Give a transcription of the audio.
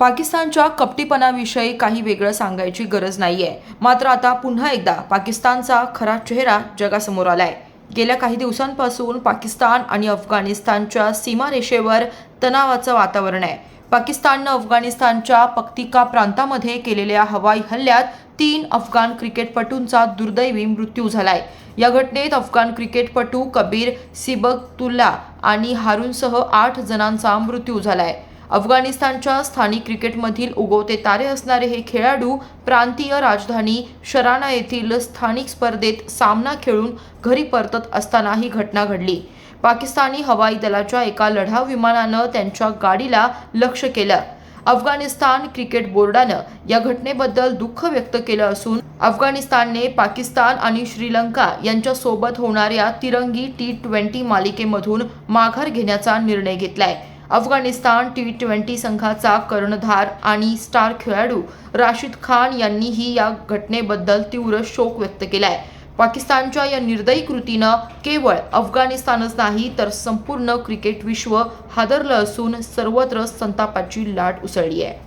पाकिस्तानच्या कपटीपणाविषयी काही वेगळं सांगायची गरज नाहीये. मात्र आता पुन्हा एकदा पाकिस्तानचा खरा चेहरा जगासमोर आलाय. गेल्या काही दिवसांपासून पाकिस्तान आणि अफगाणिस्तानच्या सीमारेषेवर तणावाचं वातावरण आहे. पाकिस्ताननं अफगाणिस्तानच्या पक्तिका प्रांतामध्ये केलेल्या हवाई हल्ल्यात तीन अफगाण क्रिकेटपटूंचा दुर्दैवी मृत्यू झालाय. या घटनेत अफगाण क्रिकेटपटू कबीर सिबकतुल्ला आणि हारूनसह आठ जणांचा मृत्यू झालाय. अफगाणिस्तानच्या स्थानिक क्रिकेटमधील उगवते तारे असणारे हे खेळाडू प्रांतीय राजधानी शराणा येथील स्थानिक स्पर्धेत सामना खेळून घरी परतत असताना ही घटना घडली. पाकिस्तानी हवाई दलाच्या एका लढाऊ विमानानं त्यांच्या गाडीला लक्ष केलं. अफगाणिस्तान क्रिकेट बोर्डानं या घटनेबद्दल दुःख व्यक्त केलं असून अफगाणिस्तानने पाकिस्तान आणि श्रीलंका यांच्यासोबत होणाऱ्या तिरंगी टी ट्वेंटी मालिकेमधून माघार घेण्याचा निर्णय घेतलाय. अफगाणिस्तान टी ट्वेंटी संघाचा कर्णधार आणि स्टार खेळाडू राशिद खान यांनीही या घटनेबद्दल तीव्र शोक व्यक्त केला आहे पाकिस्तानच्या या निर्दयी कृतीनं केवळ अफगाणिस्तानच नाही तर संपूर्ण क्रिकेट विश्व हादरलं असून सर्वत्र संतापाची लाट उसळली आहे.